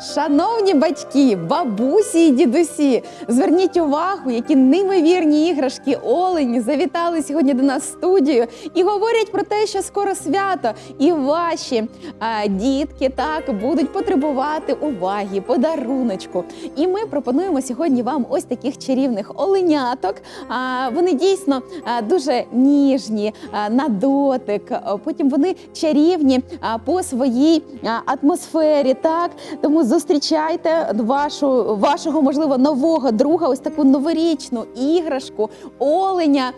Шановні батьки, бабусі і дідусі, зверніть увагу, які неймовірні іграшки олені завітали сьогодні до нас в студію і говорять про те, що скоро свято, і ваші а, дітки так будуть потребувати уваги, подаруночку. І ми пропонуємо сьогодні вам ось таких чарівних оленяток. А, вони дійсно а, дуже ніжні а, на дотик. а, Потім вони чарівні а, по своїй а, атмосфері. Так тому зустрічайте вашу вашого можливо нового друга, ось таку новорічну іграшку, оленя.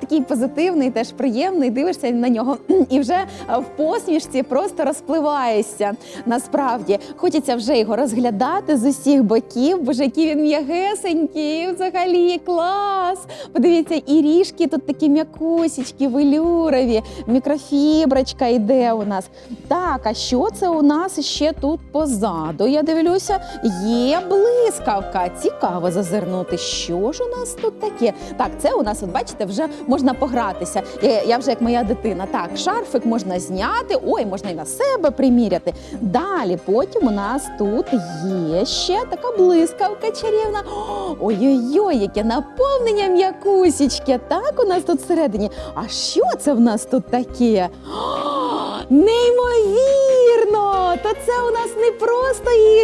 Такий позитивний, теж приємний. Дивишся на нього і вже в посмішці просто розпливаєшся. Насправді хочеться вже його розглядати з усіх боків. Боже, який він м'ягесенький, взагалі клас. Подивіться, і ріжки тут такі м'якусічки, велюрові, мікрофіброчка йде у нас. Так, а що це у нас ще тут позаду? Я дивлюся, є блискавка. Цікаво зазирнути. Що ж у нас тут таке? Так, це у нас, от бачите, вже можна погратися. Я вже як моя дитина. Так, шарфик можна зняти, ой, можна і на себе приміряти. Далі, потім у нас тут є ще така блискавка чарівна. Ой-ой-ой, яке наповнення м'якусічки. Так, у нас тут всередині. А що це в нас тут таке? Неймовірно!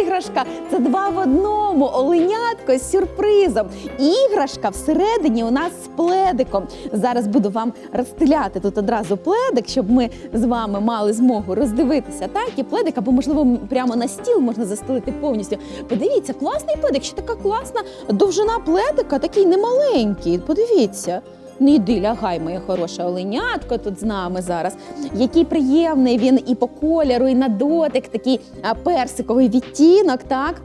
Іграшка, це два в одному. Оленятко з сюрпризом. Іграшка всередині у нас з пледиком. Зараз буду вам розстеляти тут одразу пледик, щоб ми з вами мали змогу роздивитися. Так, і пледик, або можливо прямо на стіл можна застелити повністю. Подивіться, класний пледик, ще така класна довжина пледика, такий немаленький. Подивіться. Не йди, лягай, моє хороше оленятко тут з нами зараз. Який приємний він і по кольору, і на дотик, такий персиковий відтінок, так?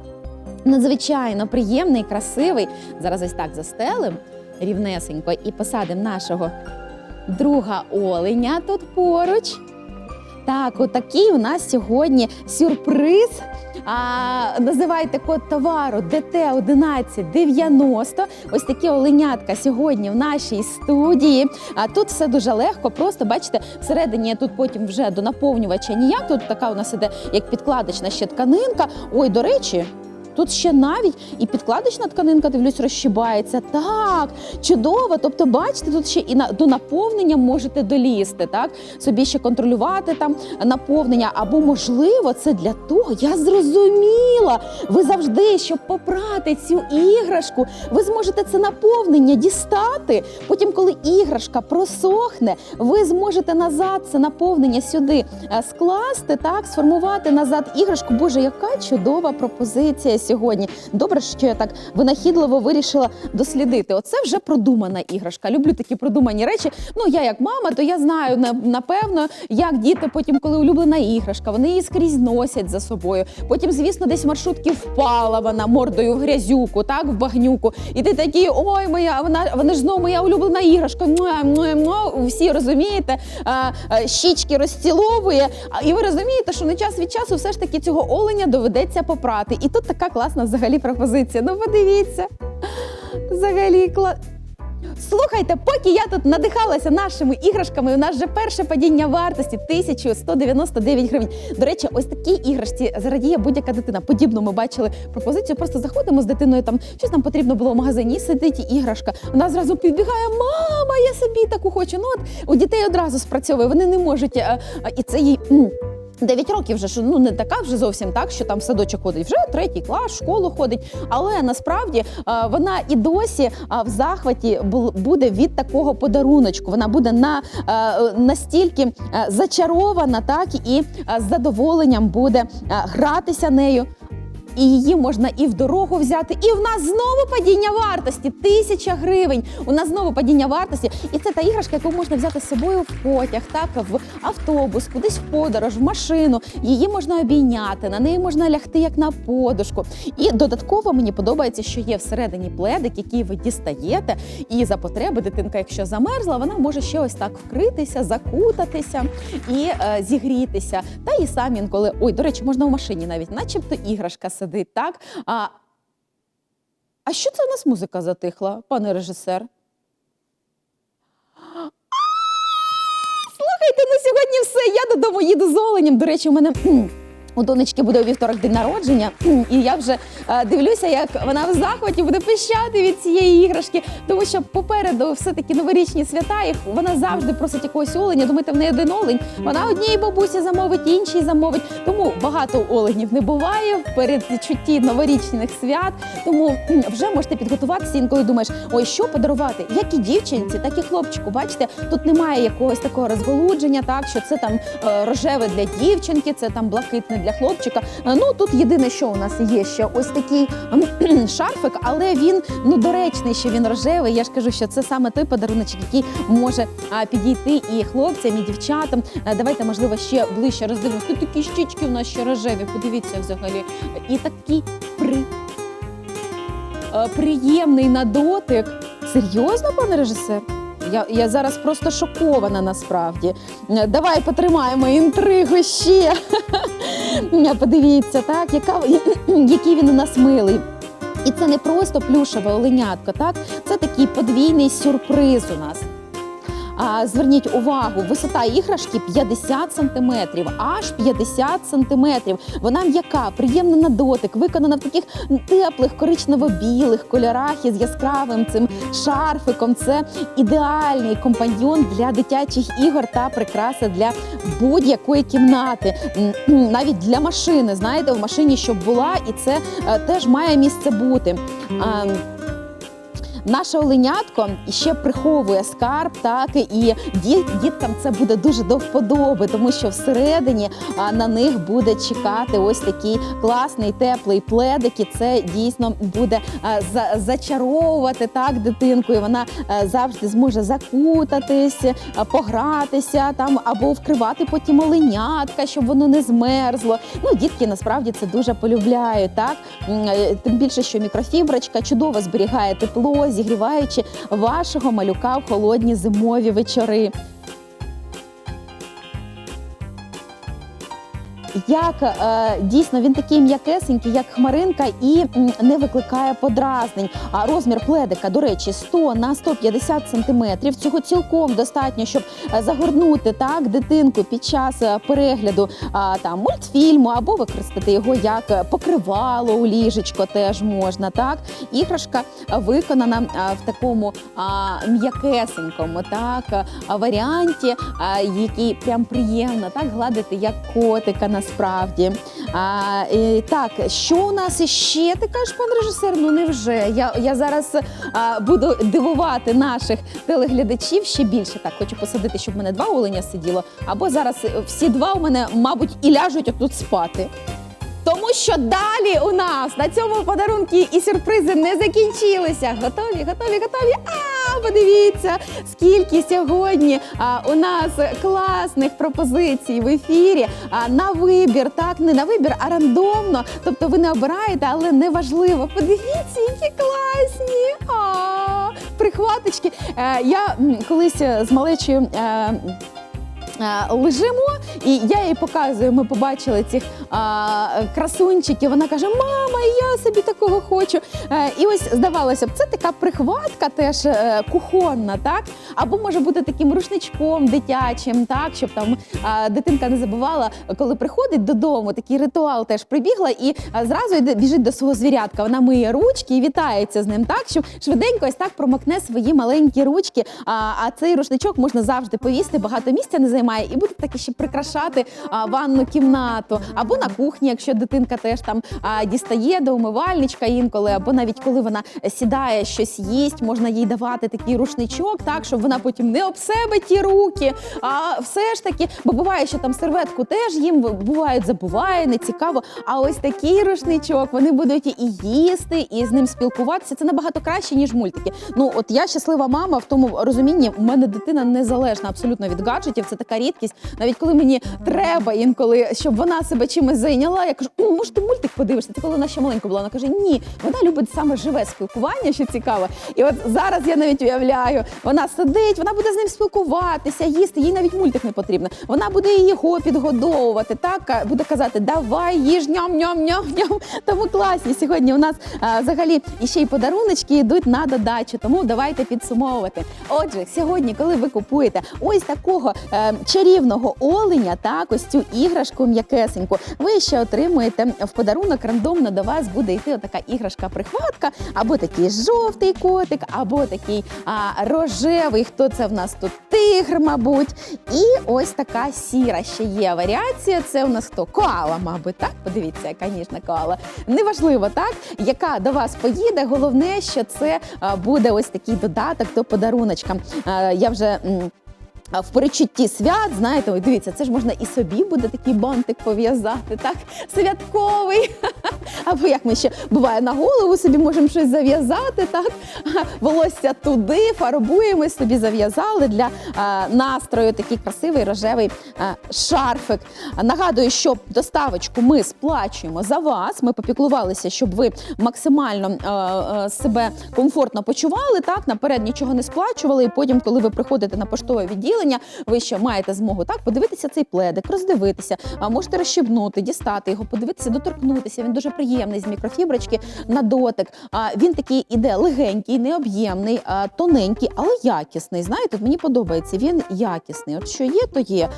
Надзвичайно приємний, красивий. Зараз ось так застелим рівнесенько і посадимо нашого друга оленя тут поруч. Так, отакий у нас сьогодні сюрприз. А, називайте код товару ДТ 1190. Ось такі оленятка сьогодні в нашій студії. А тут все дуже легко. Просто бачите, всередині тут потім вже до наповнювача ніяк. Тут така у нас іде як підкладочна ще тканинка. Ой, до речі. Тут ще навіть і підкладочна тканинка, дивлюсь, розщибається. Так, чудово. Тобто, бачите, тут ще і на до наповнення можете долізти, так собі ще контролювати там наповнення. Або можливо, це для того, я зрозуміла. Ви завжди, щоб попрати цю іграшку, ви зможете це наповнення дістати. Потім, коли іграшка просохне, ви зможете назад це наповнення сюди е, скласти, так сформувати назад іграшку. Боже, яка чудова пропозиція сьогодні. Добре, що я так винахідливо вирішила дослідити. Оце вже продумана іграшка. Люблю такі продумані речі. Ну я як мама, то я знаю напевно, як діти потім, коли улюблена іграшка, вони її скрізь носять за собою. Потім, звісно, десь маршрутки впала вона мордою в грязюку, так в багнюку. І ти такий, ой, моя вона вона ж знову моя улюблена іграшка. Всі розумієте, щічки розціловує. І ви розумієте, що на час від часу все ж таки цього оленя доведеться попрати. І тут така класна взагалі пропозиція. Ну подивіться. Взагалі кла... Слухайте, поки я тут надихалася нашими іграшками, у нас вже перше падіння вартості 1199 гривень. До речі, ось такій іграшці зарадіє будь-яка дитина. Подібно ми бачили пропозицію. Просто заходимо з дитиною, там щось нам потрібно було в магазині, сидить іграшка. Вона зразу підбігає: Мама, я собі таку хочу. Ну от у дітей одразу спрацьовує. Вони не можуть, а, а, і це їй. М, 9 років вже що ну не така вже зовсім так, що там в садочок ходить, вже третій клас, школу ходить. Але насправді вона і досі в захваті буде від такого подаруночку. Вона буде на настільки а, зачарована, так і з задоволенням буде гратися нею. І її можна і в дорогу взяти. І в нас знову падіння вартості тисяча гривень. У нас знову падіння вартості. І це та іграшка, яку можна взяти з собою в потяг, так в автобус, кудись в подорож, в машину. Її можна обійняти, на неї можна лягти як на подушку. І додатково мені подобається, що є всередині пледик, який ви дістаєте. І за потреби дитинка, якщо замерзла, вона може ще ось так вкритися, закутатися і е, зігрітися. Та і сам інколи, ой, до речі, можна в машині навіть, начебто іграшка сидить, так? А, а що це у нас музика затихла, пане режисер? Слухайте, ну сьогодні все. Я додому їду з оленем. До речі, у мене. У донечки буде у вівторок день народження, і я вже е, дивлюся, як вона в захваті буде пищати від цієї іграшки, тому що попереду все-таки новорічні свята, і вона завжди просить якогось оленя. Думаєте, в неї один олень. Вона одній бабусі замовить, іншій замовить. Тому багато оленів не буває в передчутті новорічних свят. Тому вже можете підготуватися. Інколи думаєш, ой, що подарувати? Як і дівчинці, так і хлопчику. Бачите, тут немає якогось такого розголудження, так що це там е, рожеве для дівчинки, це там блакитне для хлопчика. Е, Ну тут єдине, що у нас є ще ось такий ем, шарфик, але він ну доречний, що він рожевий. Я ж кажу, що це саме той подаруночок, який може підійти і хлопцям, і дівчатам. Е, Давайте, можливо, ще ближче роздивимося. Тут такі щічки у нас ще рожеві. Подивіться взагалі. І такий при. е, Приємний на дотик. Серйозно, пане режисер? Я, я зараз просто шокована насправді. Давай потримаємо інтригу ще. Подивіться, так, яка, який він у нас милий. І це не просто плюшеве оленятко, так? Це такий подвійний сюрприз у нас. Зверніть увагу, висота іграшки 50 сантиметрів, аж 50 сантиметрів. Вона м'яка, приємна на дотик, виконана в таких теплих коричнево-білих кольорах із яскравим цим шарфиком. Це ідеальний компаньйон для дитячих ігор та прикраса для будь-якої кімнати, навіть для машини. Знаєте, в машині щоб була, і це е, теж має місце бути. Наше оленятко ще приховує скарб, так і діт- діткам це буде дуже до вподоби, тому що всередині на них буде чекати ось такий класний теплий пледик, і це дійсно буде зачаровувати так дитинку. І вона завжди зможе закутатись, погратися там або вкривати потім оленятка, щоб воно не змерзло. Ну, дітки насправді це дуже полюбляють. Так е, тим більше, що мікрофіброчка чудово зберігає тепло, зігріваючи вашого малюка в холодні зимові вечори. Як е, дійсно він такий м'якесенький, як хмаринка, і не викликає подразнень. А розмір пледика, до речі, 100 на 150 сантиметрів. Цього цілком достатньо, щоб е, загорнути так дитинку під час е, перегляду там мультфільму або використати його як покривало у ліжечко. Теж можна. Так іграшка виконана в такому м'якесенькому так варіанті, який прям приємно так гладити як котика насправді. А, і, так, що у нас іще? Ти кажеш, пан режисер? Ну невже? Я, я зараз а, буду дивувати наших телеглядачів ще більше. Так, хочу посадити, щоб в мене два оленя сиділо. Або зараз всі два у мене, мабуть, і ляжуть отут спати. Тому що далі у нас на цьому подарунки і сюрпризи не закінчилися. Готові, готові, готові. А подивіться, скільки сьогодні а, у нас класних пропозицій в ефірі. А, на вибір, так не на вибір, а рандомно. Тобто ви не обираєте, але не важливо. Подивіться, які класні. А, прихваточки. Е, я колись е, з малечою. Е, Лежимо, і я їй показую. Ми побачили цих а, красунчиків. Вона каже: Мама, я собі такого хочу. Е, і ось здавалося б, це така прихватка, теж е, кухонна, так? Або може бути таким рушничком дитячим, так, щоб там а, дитинка не забувала, коли приходить додому. Такий ритуал теж прибігла і зразу йде біжить до свого звірятка. Вона миє ручки і вітається з ним, так щоб швиденько ось так промокне свої маленькі ручки. А, а цей рушничок можна завжди повісти, багато місця не займає, і буде таки ще прикрашати а, ванну кімнату або на кухні, якщо дитинка теж там а, дістає до умивальничка інколи, або навіть коли вона сідає щось їсть, можна їй давати такий рушничок, так щоб вона потім не об себе ті руки. А все ж таки, бо буває, що там серветку теж їм бувають, забуває, не цікаво. А ось такий рушничок вони будуть і їсти, і з ним спілкуватися. Це набагато краще, ніж мультики. Ну от я щаслива мама в тому розумінні. У мене дитина незалежна абсолютно від гаджетів. Це така рідкість. Навіть коли мені треба інколи, щоб вона себе чимось зайняла, я кажу, «М, може, ти мультик подивишся. Це коли вона ще маленька була. Вона каже, ні, вона любить саме живе спілкування, що цікаво. І от зараз я навіть уявляю, вона сидить, вона буде з ним спілкуватися, їсти. Їй навіть мультик не потрібно. Вона буде його підгодовувати. Так буде казати, давай їж ням ням ням ням. Тому класні сьогодні. У нас а, взагалі іще й подаруночки йдуть на додачу. Тому давайте підсумовувати. Отже, сьогодні, коли ви купуєте ось такого е, чарівного оленя, так, ось цю іграшку м'якесеньку, ви ще отримуєте в подарунок рандомно до вас буде йти отака іграшка-прихватка, або такий жовтий котик, або такий а, рожевий. Хто це в нас тут? Тигр, мабуть. І ось така сіра ще є варіація. Це у нас хто? Коала, мабуть, так? Подивіться, яка ніжна коала. Неважливо, так? Яка до вас поїде. Головне, що це буде ось такий додаток до подаруночка. Я вже. В перечутті свят, знаєте, ой, дивіться, це ж можна і собі буде такий бантик пов'язати, так? Святковий. Або як ми ще буває на голову собі можемо щось зав'язати, так? Волосся туди, фарбуємо, собі зав'язали для а, настрою такий красивий рожевий а, шарфик. Нагадую, що доставочку ми сплачуємо за вас. Ми попіклувалися, щоб ви максимально а, а, себе комфортно почували. Так, наперед нічого не сплачували. І потім, коли ви приходите на поштове відділення, ви ще маєте змогу так подивитися цей пледик, роздивитися, можете розщебнути, дістати його, подивитися, доторкнутися. Він дуже приємний з мікрофіброчки на дотик. Він такий іде легенький, необ'ємний, тоненький, але якісний. Знаєте, мені подобається. Він якісний. От що є, то є.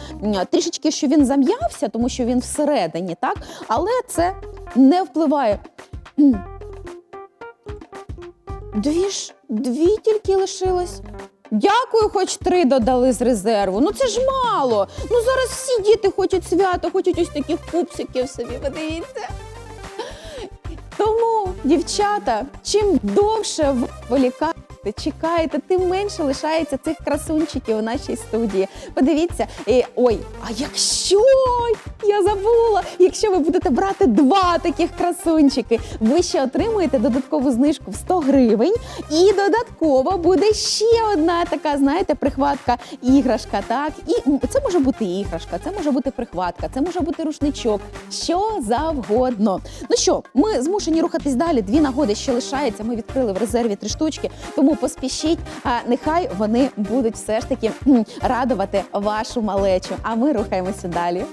Трішечки, що він зам'явся, тому що він всередині, так, але це не впливає. Дві ж дві тільки лишилось. Дякую, хоч три додали з резерву. Ну це ж мало. Ну зараз всі діти хочуть свято, хочуть ось таких пупсиків собі. Подивіться. Тому, дівчата, чим довше ви чекаєте, тим менше лишається цих красунчиків у нашій студії. Подивіться, і, ой, а якщо я забула, якщо ви будете брати два таких красунчики, ви ще отримуєте додаткову знижку в 100 гривень, і додатково буде ще одна така, знаєте, прихватка іграшка. Так, і це може бути іграшка, це може бути прихватка, це може бути рушничок, що завгодно. Ну що, ми змушені рухатись далі. Дві нагоди ще лишається. Ми відкрили в резерві три штучки, тому поспішіть. А нехай вони будуть все ж таки радувати вашу малечу. А ми рухаємося далі.